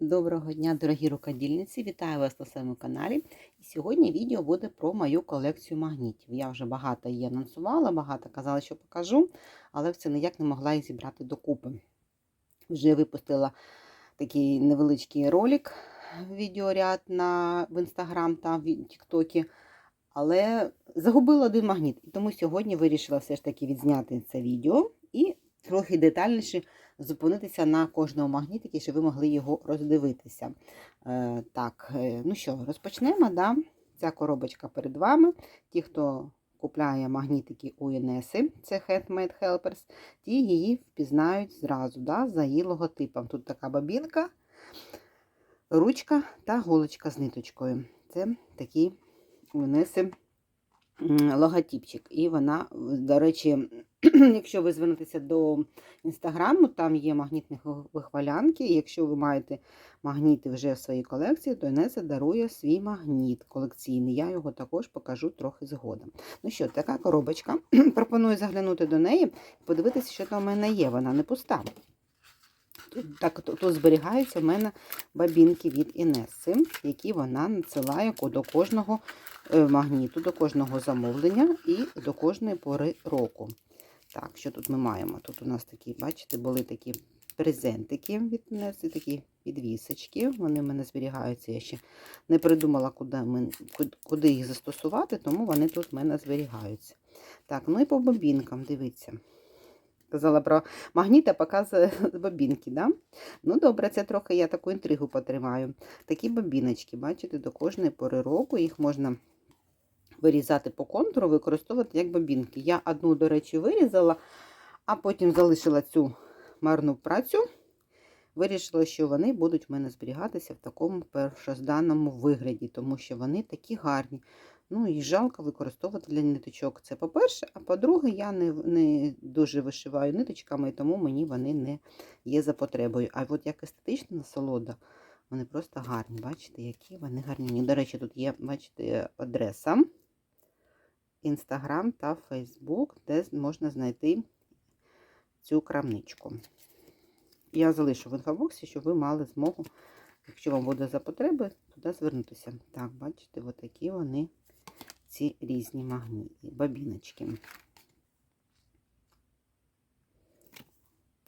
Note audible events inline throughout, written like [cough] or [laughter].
Доброго дня, дорогі рукодільниці! Вітаю вас на своєму каналі. І сьогодні відео буде про мою колекцію магнітів. Я вже багато її анонсувала, багато казала, що покажу, але все ніяк не могла їх зібрати докупи. Вже випустила такий невеличкий ролик, відеоряд на, в інстаграм та в Тіктокі, але загубила один магніт. І тому сьогодні вирішила все ж таки відзняти це відео і трохи детальніше зупинитися на кожному магнітику, щоб ви могли його роздивитися. Е, так, е, ну що, розпочнемо. Да? Ця коробочка перед вами. Ті, хто купляє магнітики у Інеси, це Handmade Helpers, ті її впізнають зразу да, за її логотипом. Тут така бабінка, ручка та голочка з ниточкою. Це такий у Інеси логотипчик. І вона, до речі, [clears throat] якщо ви звернетеся до інстаграму, там є магнітні вихвалянки. І якщо ви маєте магніти вже в своїй колекції, то Інеса дарує свій магніт колекційний. Я його також покажу трохи згодом. Ну що, така коробочка. [clears throat] Пропоную заглянути до неї і подивитися, що там у мене є. Вона не пуста. Тут, так, тут зберігаються в мене бабінки від Інеси, які вона надсилає до кожного е, магніту, до кожного замовлення і до кожної пори року. Так, що тут ми маємо? Тут у нас такі, бачите, були такі презентики від Інеси, такі підвісочки. Вони в мене зберігаються. Я ще не придумала, куди, ми, куди їх застосувати, тому вони тут в мене зберігаються. Так, ну і по бобінкам, дивіться. Казала про магніт, а показує [laughs] бобінки. Да? Ну, добре, це трохи я таку інтригу потримаю. Такі бобіночки, бачите, до кожної пори року їх можна вирізати по контуру, використовувати як бобінки. Я одну, до речі, вирізала, а потім залишила цю марну працю. Вирішила, що вони будуть в мене зберігатися в такому першозданному вигляді, тому що вони такі гарні. Ну і жалко використовувати для ниточок. Це по-перше, а по-друге, я не не дуже вишиваю ниточками, тому мені вони не є за потребою. А от як естетична насолода, вони просто гарні. Бачите, які вони гарні. До речі, тут є, бачите, адреса, Інстаграм та Фейсбук, де можна знайти цю крамничку. Я залишу в інфобоксі, щоб ви мали змогу, якщо вам буде за потреби, туди звернутися. Так, бачите, отакі вони ці різні магніти, бабіночки.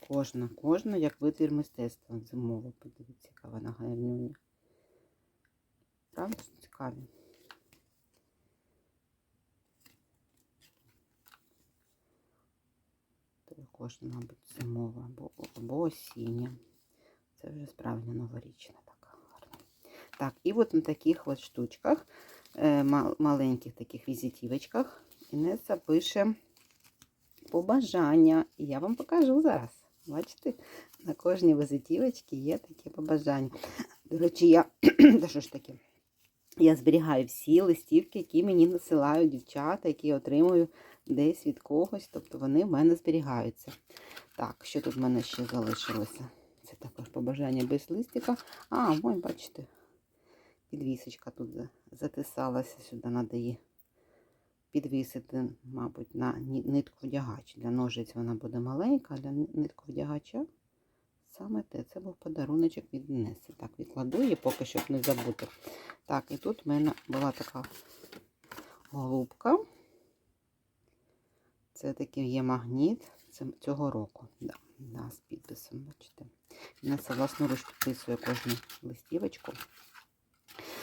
Кожна, кожна, як витвір мистецтва зимово. Подивіться, яка вона гарнюня. Правда, цікаві? Також, мабуть, зимова або, або осіння. Це вже справді новорічна така гарна. Так, і от на таких от штучках Е, маленьких таких візитівочках Інеса пише побажання. І я вам покажу зараз. Бачите, на кожній візитівочці є таке побажання. До речі, я [clears throat] да що ж таке? Я зберігаю всі листівки, які мені насилають дівчата, які я отримую десь від когось. Тобто вони в мене зберігаються. Так, що тут в мене ще залишилося? Це також побажання без листика. А, ой, бачите, підвісочка тут затисалася сюди, треба її підвісити, мабуть, на нитку вдягач. Для ножиць вона буде маленька, а для нитку вдягача саме те. Це був подаруночок від Неси. Так, відкладу її поки щоб не забути. Так, і тут в мене була така голубка. Це такий є магніт цього року. Да, да, з підписом, бачите. Неса власноруч підписує кожну листівочку.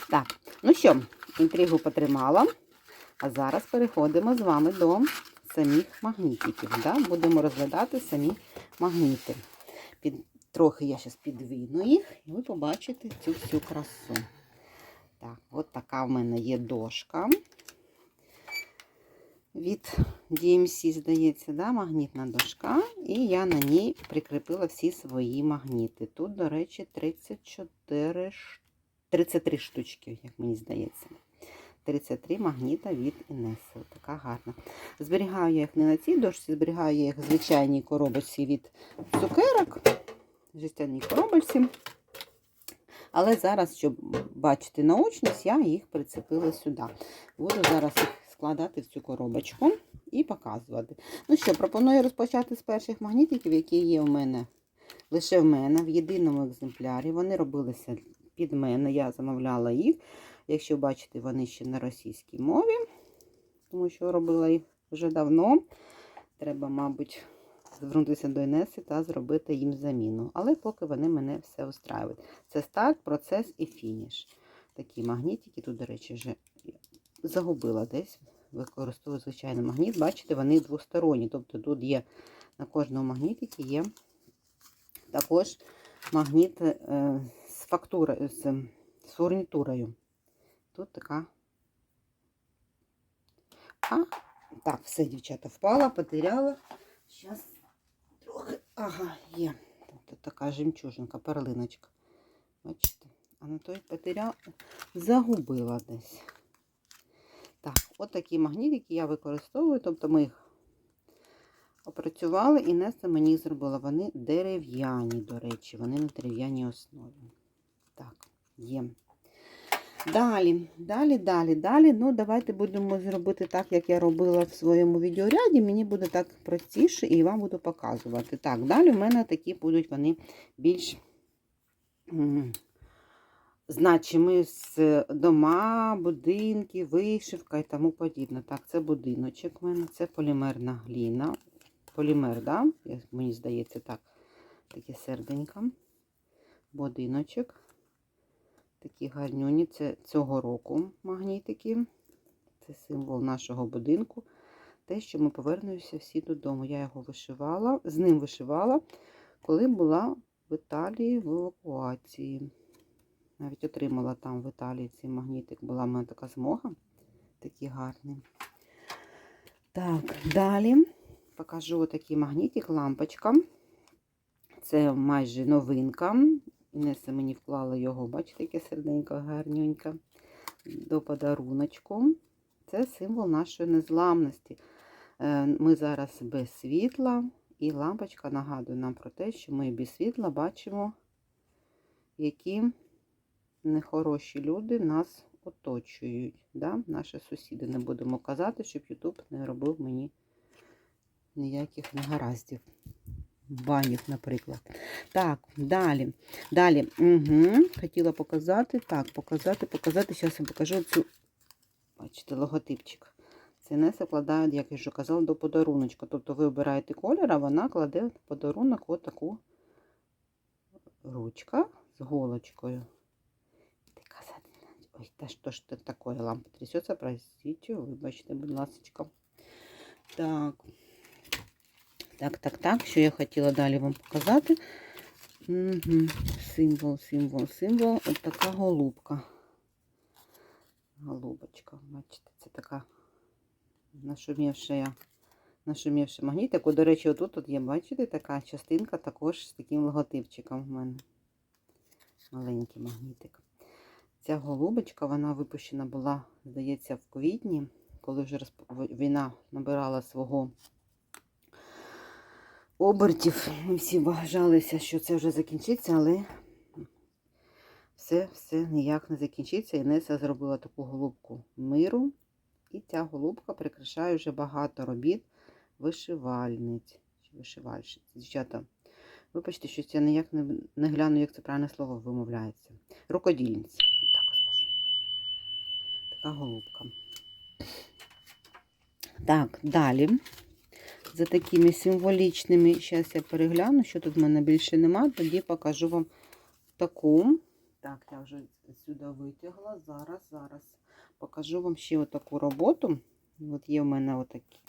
Так, ну що, інтригу потримала. А зараз переходимо з вами до самих магнітиків. Да? Будемо розглядати самі магніти. Під, Трохи я зараз підвину їх, і ви побачите цю всю красу. Так, от така в мене є дошка. Від DMC, здається, да, магнітна дошка. І я на ній прикріпила всі свої магніти. Тут, до речі, 34 33 штучки, як мені здається. 33 магніта від Інеси. Така гарна. Зберігаю я їх не на цій дошці, зберігаю я їх в звичайній коробочці від цукерок. Жестяній коробочці. Але зараз, щоб бачити наочність, я їх прицепила сюди. Буду зараз їх складати в цю коробочку і показувати. Ну що, пропоную розпочати з перших магнітиків, які є у мене лише в мене в єдиному екземплярі. Вони робилися під мене. Я замовляла їх. Якщо бачите, вони ще на російській мові, тому що робила їх вже давно. Треба, мабуть, звернутися до Інеси та зробити їм заміну. Але поки вони мене все устраюють. Це старт, процес і фініш. Такі магнітики. Тут, до речі, вже загубила десь. Використовую звичайний магніт. Бачите, вони двосторонні. Тобто тут є на кожному магнітикі є також магніт е, з фактурою, з, з фурнітурою. Тут така. А, так, все, дівчата, впала, потеряла. Зараз трохи. Ага, є. Тут така жемчужинка, перлиночка. Бачите? А на той потеряла, загубила десь. Так, от такі магнітики я використовую, тобто ми їх опрацювали і Неса мені зробила. Вони дерев'яні, до речі, вони на дерев'яній основі. Так, є. Далі, далі, далі, далі. Ну, давайте будемо зробити так, як я робила в своєму відеоряді. Мені буде так простіше і вам буду показувати. Так, далі в мене такі будуть вони більш м, значимі з дома, будинки, вишивка і тому подібне. Так, це будиночок в мене, це полімерна гліна. Полімер, да? Мені здається, так. Таке серденько. Будиночок. Такі гарнюні. Це цього року магнітики. Це символ нашого будинку. Те, що ми повернемося всі додому. Я його вишивала, з ним вишивала, коли була в Італії в евакуації. Навіть отримала там в Італії цей магнітик. Була в мене така змога. Такий гарний. Так, далі покажу такий магнітик, лампочка. Це майже новинка. Інеса мені вклала його, бачите, яке серденько гарненьке, до подаруночку. Це символ нашої незламності. Е, Ми зараз без світла, і лампочка нагадує нам про те, що ми без світла бачимо, які нехороші люди нас оточують. Да? Наші сусіди не будемо казати, щоб Ютуб не робив мені ніяких негараздів. Банів, наприклад. Так, далі. Далі. Угу. Хотіла показати. Так, показати, показати. Зараз я покажу цю, бачите, логотипчик. Це не закладає, як я вже казала, до подаруночка. Тобто ви обираєте колір, а вона кладе в подарунок отаку ручка з голочкою. Ой, та що ж це таке? Лампа трясеться, простите, вибачте, будь ласка. Так. Так, так, так. Що я хотіла далі вам показати? Угу. Символ, символ, символ. Ось така голубка. Голубочка. Бачите, це така нашумівша, нашумівший магнітик. О, До речі, отут тут є, бачите, така частинка також з таким логотипчиком в мене. Маленький магнітик. Ця голубочка, вона випущена була, здається, в квітні, коли вже розп... війна набирала свого обертів. Ми всі вважалися, що це вже закінчиться, але все все ніяк не закінчиться. Інеса зробила таку голубку миру. І ця голубка прикрашає вже багато робіт вишивальниць. Вишивальщиць. Дівчата, вибачте, що я ніяк не, не гляну, як це правильне слово вимовляється. Рукодільниць. Так. Така голубка. Так, далі за такими символічними. Зараз я перегляну, що тут в мене більше нема, тоді покажу вам таку. Так, я вже сюди витягла. Зараз, зараз покажу вам ще отаку роботу. От є в мене отакі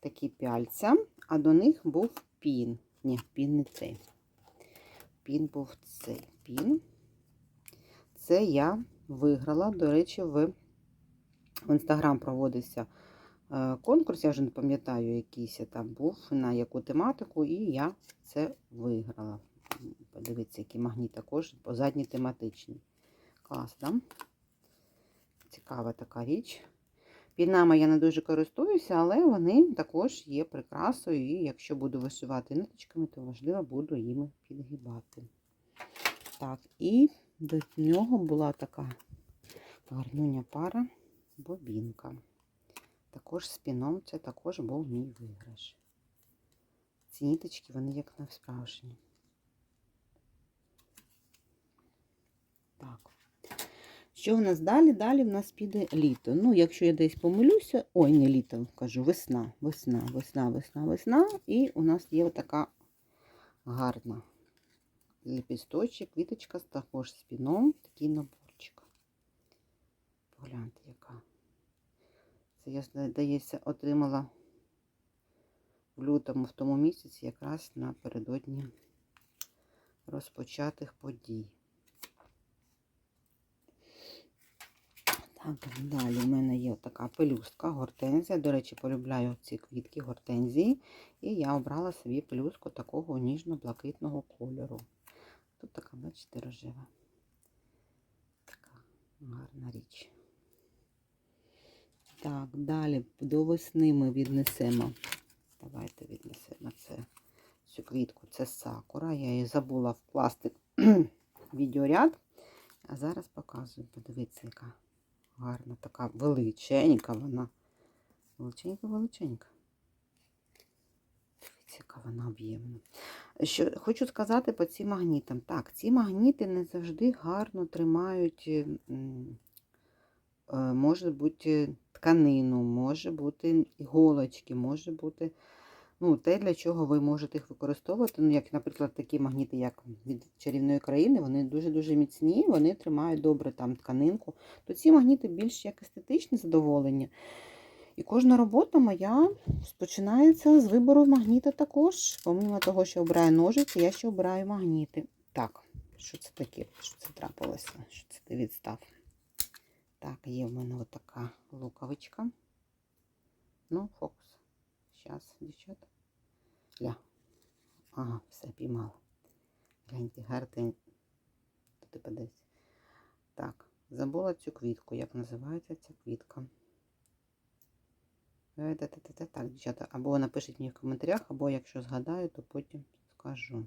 такі пяльця, а до них був пін. Ні, пін не цей. Пін був цей пін. Це я виграла, до речі, в, в інстаграм проводився Е, конкурс, я вже не пам'ятаю, якийсь там був, на яку тематику, і я це виграла. Подивіться, який магніт також, по задній тематичний. Клас, да? Цікава така річ. Пінами я не дуже користуюся, але вони також є прикрасою, і якщо буду вишивати ниточками, то важливо буду їми підгибати. Так, і до нього була така гарнюня пара бобінка. Також спіном це також був мій виграш. Ці ніточки, вони як насправжні. Так. Що в нас далі? Далі в нас піде літо. Ну, якщо я десь помилюся, ой, не літо кажу, весна, весна, весна, весна, весна. І у нас є така гарна ліпісточок, квіточка також з піном, такий наборчик. Погляньте, яка. Це я, здається, отримала в лютому, в тому місяці, якраз напередодні розпочатих подій. Так, далі в мене є така пелюстка, гортензія. До речі, полюбляю ці квітки гортензії. І я обрала собі пелюстку такого ніжно-блакитного кольору. Тут така, бачите, рожева. Така гарна річ. Так, далі до весни ми віднесемо. Давайте віднесемо це, цю квітку. Це сакура. Я її забула вкласти [clears throat] відеоряд. А зараз показую. Подивіться, яка гарна, така величенька вона. Величенька, величенька. Дивіться, яка вона об'ємна. Що хочу сказати по цим магнітам. Так, ці магніти не завжди гарно тримають, може бути тканину, може бути іголочки, може бути ну, те, для чого ви можете їх використовувати. Ну, як, наприклад, такі магніти, як від чарівної країни, вони дуже-дуже міцні, вони тримають добре там тканинку. То ці магніти більш як естетичне задоволення. І кожна робота моя починається з вибору магніта також. Помимо того, що обираю ножиці, я ще обираю магніти. Так, що це таке? Що це трапилося? Що це ти відстав? Так, є в мене отака луковичка. Ну, фокус. Зараз, дівчата. Ля. Ага, все, піймала. Гляньте, гартень. Тут подивись. Так, забула цю квітку. Як називається ця квітка? Е. Так, дівчата, або напишіть мені в коментарях, або якщо згадаю, то потім скажу.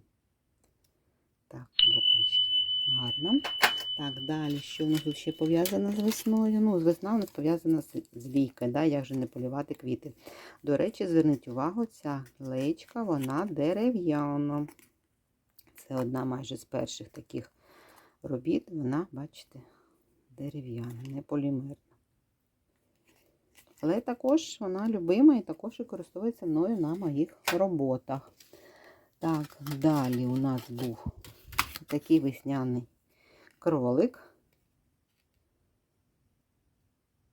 Так, луковички. Гарно. Так, далі, що в нас тут ще пов'язано з весною? Ну, з весна у нас пов'язана з, з лійкою, да? як же не полювати квіти. До речі, зверніть увагу, ця леєчка, вона дерев'яна. Це одна майже з перших таких робіт. Вона, бачите, дерев'яна, не полімерна. Але також вона любима і також використовується мною на моїх роботах. Так, далі у нас був такий весняний кролик.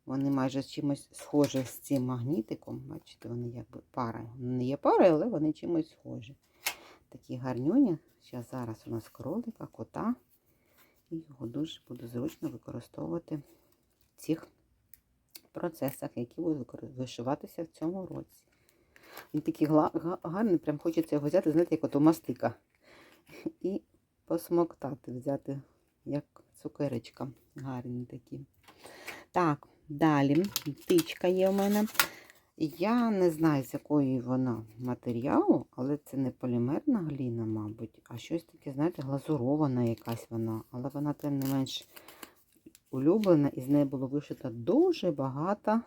Вони майже чимось схожі з цим магнітиком. Бачите, вони якби пара. Не є парою, але вони чимось схожі. Такі гарнюні. Зараз зараз у нас кролика, кота. І його дуже буде зручно використовувати в цих процесах, які будуть вишиватися в цьому році. Він такий гарний, прям хочеться його взяти, знаєте, як ото мастика. [laughs] І посмоктати, взяти, як цукерочка. Гарні такі. Так, далі птичка є у мене. Я не знаю, з якої вона матеріалу, але це не полімерна гліна, мабуть, а щось таке, знаєте, глазурована якась вона. Але вона, тим не менш, улюблена, і з нею було вишито дуже багато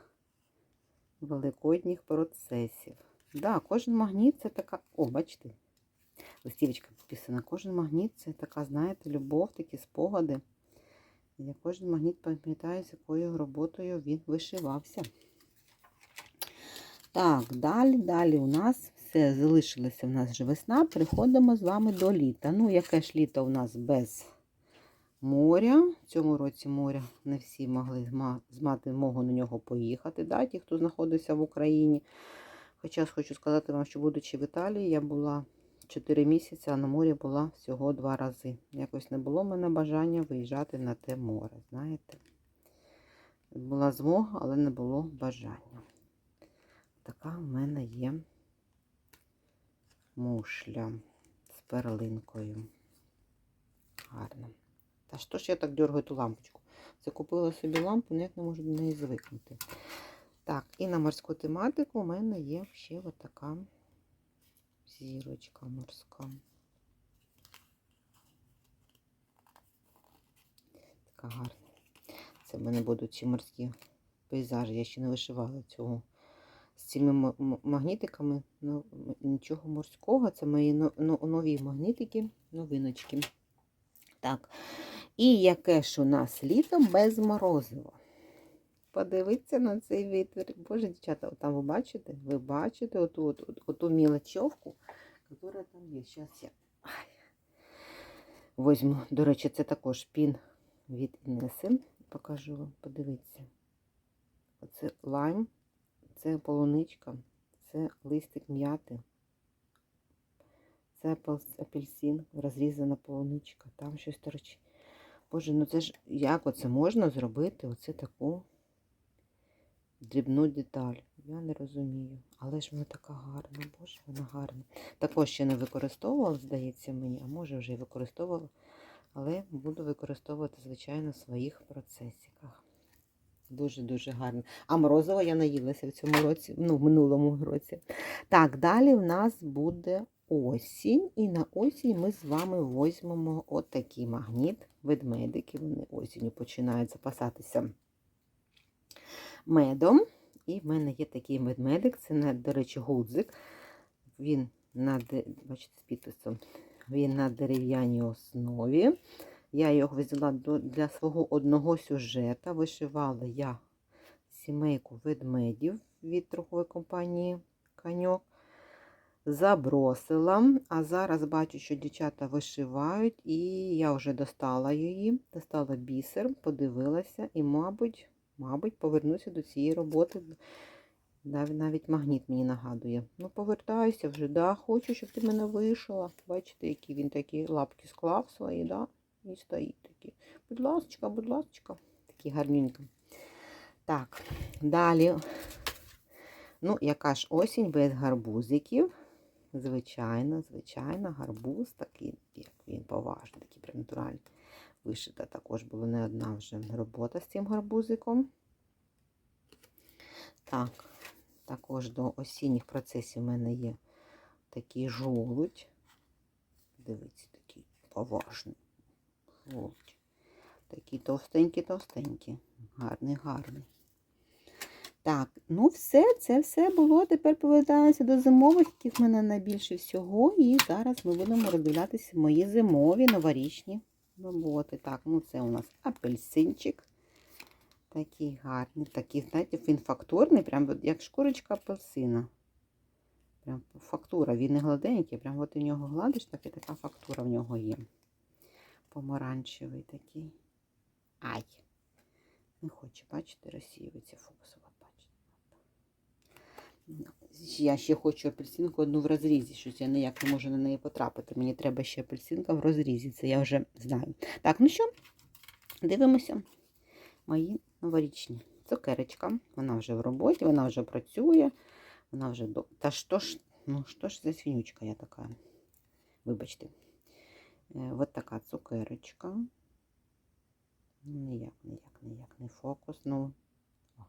великодніх процесів. Да, кожен магніт це така. О, бачите, листівочка підписана. Кожен магніт це така, знаєте, любов, такі спогади. Я кожен магніт пам'ятаю, з якою роботою він вишивався. Так, далі, далі у нас все залишилося в нас вже весна. Переходимо з вами до літа. Ну, яке ж літо у нас без моря. В цьому році моря не всі могли мати змогу на нього поїхати. Да, Ті, хто знаходився в Україні. Хоча хочу сказати вам, що будучи в Італії, я була 4 місяці, а на морі була всього два рази. Якось не було в мене бажання виїжджати на те море. Знаєте? Була змога, але не було бажання. Така в мене є мушля з перлинкою. Гарна. Та що ж я так дергаю ту лампочку? Закупила собі лампу, ніяк не можу до неї звикнути. Так, і на морську тематику у мене є ще отака зірочка морська. Така гарна. Це в мене будуть ці морські пейзажі. Я ще не вишивала цього. З цими магнітиками ну, нічого морського. Це мої нові магнітики, новиночки. Так. І яке ж у нас літо без морозива. Подивіться на цей вітер. Боже, дівчата, там ви бачите? Ви бачите оту, оту, оту мілочовку, яка там є. Зараз я возьму. До речі, це також пін від Інеси. Покажу вам, подивіться. Оце лайм, це полуничка, це листик м'яти. Це апельсин, розрізана полуничка, там щось торчить. Боже, ну це ж як оце можна зробити? Оце таку дрібну деталь. Я не розумію. Але ж вона така гарна, боже, вона гарна. Також ще не використовувала, здається мені, а може вже і використовувала. Але буду використовувати, звичайно, в своїх процесиках. Дуже-дуже гарно. А морозиво я наїлася в цьому році, ну, в минулому році. Так, далі в нас буде осінь. І на осінь ми з вами візьмемо отакий магніт. Ведмедики, вони осінню починають запасатися медом. І в мене є такий медмедик, це, до речі, гудзик. Він на, бачите, з підписом. Він на дерев'яній основі. Я його взяла для свого одного сюжета. Вишивала я сімейку ведмедів від торгової компанії Каньок. Забросила, а зараз бачу, що дівчата вишивають, і я вже достала її, достала бісер, подивилася, і, мабуть, мабуть, повернуся до цієї роботи. Нав- Навіть магніт мені нагадує. Ну, повертаюся вже, да, хочу, щоб ти мене вишила. Бачите, які він такі лапки склав свої, да, і стоїть такі. Будь ласка, будь ласка, такі гарненькі. Так, далі. Ну, яка ж осінь без гарбузиків. Звичайно, звичайно, гарбуз такий, як він поважний, такий прям натуральний. Вишита також була не одна вже робота з цим гарбузиком. Так, також до осінніх процесів в мене є такий жолудь. Дивіться, такий поважний жолудь. Такий товстенький-товстенький. Гарний, гарний. Так, ну все, це все було. Тепер повертаємося до зимових, яких в мене найбільше всього. І зараз ми будемо роздивлятися мої зимові новорічні роботи. Так, ну це у нас апельсинчик. Такий гарний, такий, знаєте, він фактурний, прям як шкурочка апельсина. Прям фактура, він не гладенький, прям от у нього гладиш, так і така фактура в нього є. Помаранчевий такий. Ай! Не хоче, бачите, розсіюється фокус. Я ще хочу апельсинку одну в розрізі. Щось я ніяк не можу на неї потрапити. Мені треба ще апельсинка в розрізі. Це я вже знаю. Так, ну що, дивимося. Мої новорічні. Цукерочка. Вона вже в роботі, вона вже працює. Вона вже до. Та що ж, ну що ж за свинючка я така? Вибачте. Е, От така цукерочка. Ніяк, ніяк, ніяк не фокус. Ну. О.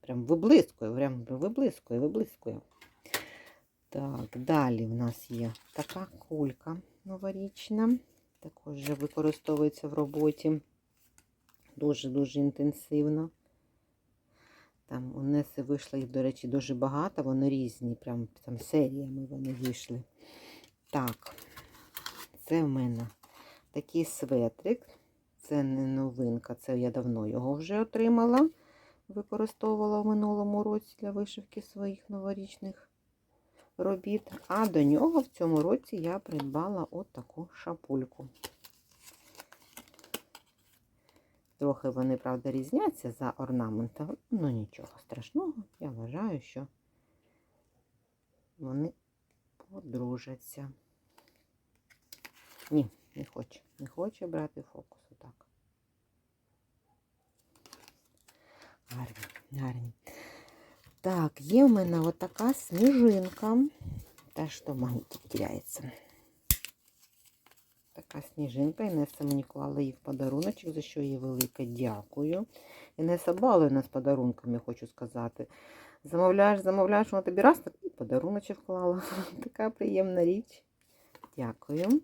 Прям виблискує, прям виблискує, виблискує. Так, далі в нас є така кулька новорічна. Також використовується в роботі дуже-дуже інтенсивно. Там у Неси вийшло їх, до речі, дуже багато, вони різні, прям там серіями вони вийшли. Так, це в мене такий светрик. Це не новинка, це я давно його вже отримала. Використовувала в минулому році для вишивки своїх новорічних робіт. А до нього в цьому році я придбала от таку шапульку. Трохи вони, правда, різняться за орнаментом, ну нічого страшного. Я вважаю, що вони подружаться. Ні, не хоче. Не хоче брати фокус. Гарні. Так, є в мене отака сніжинка. Та що магнітик теряється. Така сніжинка. Інеса мені клала її в подаруночок, за що їй велике дякую. Інеса балує нас подарунками, хочу сказати. Замовляєш, замовляєш, вона тобі раз і подаруночок вклала. [laughs] Така приємна річ. Дякую.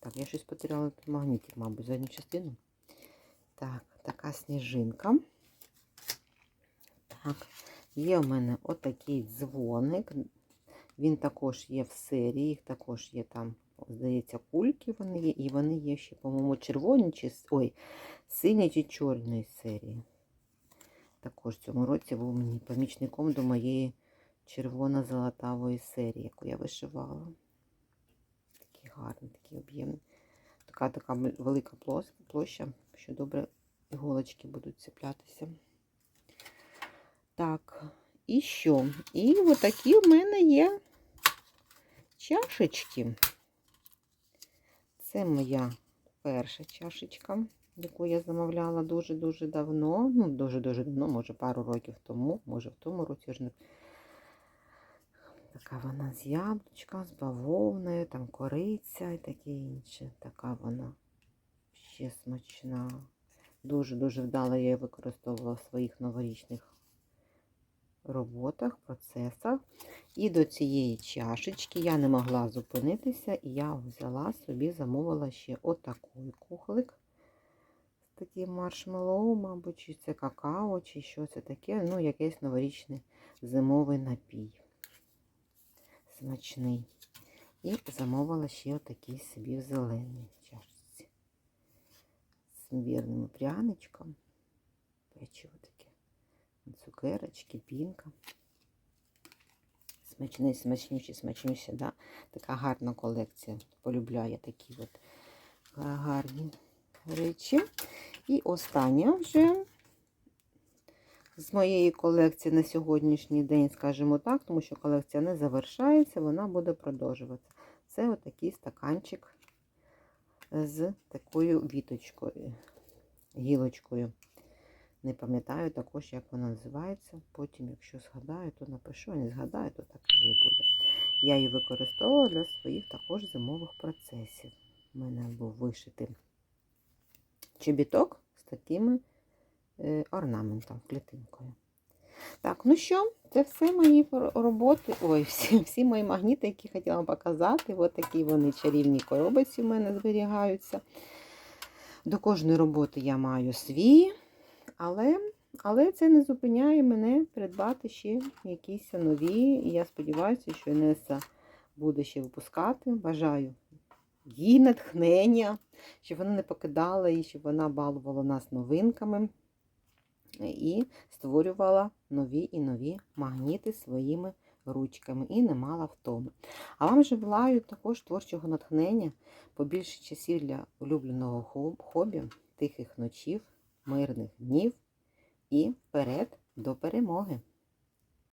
Так, я щось потеряла тут магнітик, мабуть, задню частину. Так, така сніжинка. Так, є у мене отакий дзвоник. Він також є в серії, їх також є там здається, кульки вони є, і вони є ще, по-моєму, червоні чи ой, сині чи чорної серії. Також в цьому році був мені помічником до моєї червоно-золотавої серії, яку я вишивала. Такий гарний, такий об'ємний. Така така велика площа, що добре іголочки будуть цеплятися. Так, і що? І отакі в мене є чашечки. Це моя перша чашечка, яку я замовляла дуже-дуже давно. Ну, дуже-дуже давно, може, пару років тому, може, в тому році не. Така вона з яблучком, з бавовною, там кориця і таке інше. Така вона ще смачна. Дуже-дуже вдало я її використовувала в своїх новорічних роботах, процесах. І до цієї чашечки я не могла зупинитися, і я взяла собі, замовила ще отакий кухлик з таким маршмеллоу, мабуть, чи це какао, чи що це таке. Ну, якийсь новорічний зимовий напій. Смачний. І замовила ще отакий собі в зеленій чашці. З імбірним пряничком. Печиво. Цукерочки, пінка. Смачний, смачнючий, смачнючий, да? Така гарна колекція. Полюбляю такі от гарні речі. І остання вже з моєї колекції на сьогоднішній день, скажімо так, тому що колекція не завершається, вона буде продовжуватися. Це отакий стаканчик з такою віточкою, гілочкою. Не пам'ятаю також, як вона називається. Потім, якщо згадаю, то напишу, а не згадаю, то так вже і буде. Я її використовувала для своїх також зимових процесів. У мене був вишитий чобіток з такими е, орнаментом, клітинкою. Так, ну що, це все мої роботи. Ой, всі, всі мої магніти, які хотіла вам показати. Ось такі вони чарівні коробиці в мене зберігаються. До кожної роботи я маю свій, але, але це не зупиняє мене придбати ще якісь нові. І я сподіваюся, що Інеса буде ще випускати. Бажаю їй натхнення, щоб вона не покидала і щоб вона балувала нас новинками і створювала нові і нові магніти своїми ручками і не мала втоми. А вам же желаю також творчого натхнення, побільше часів для улюбленого хобі, тихих ночів, мирних днів і вперед до перемоги!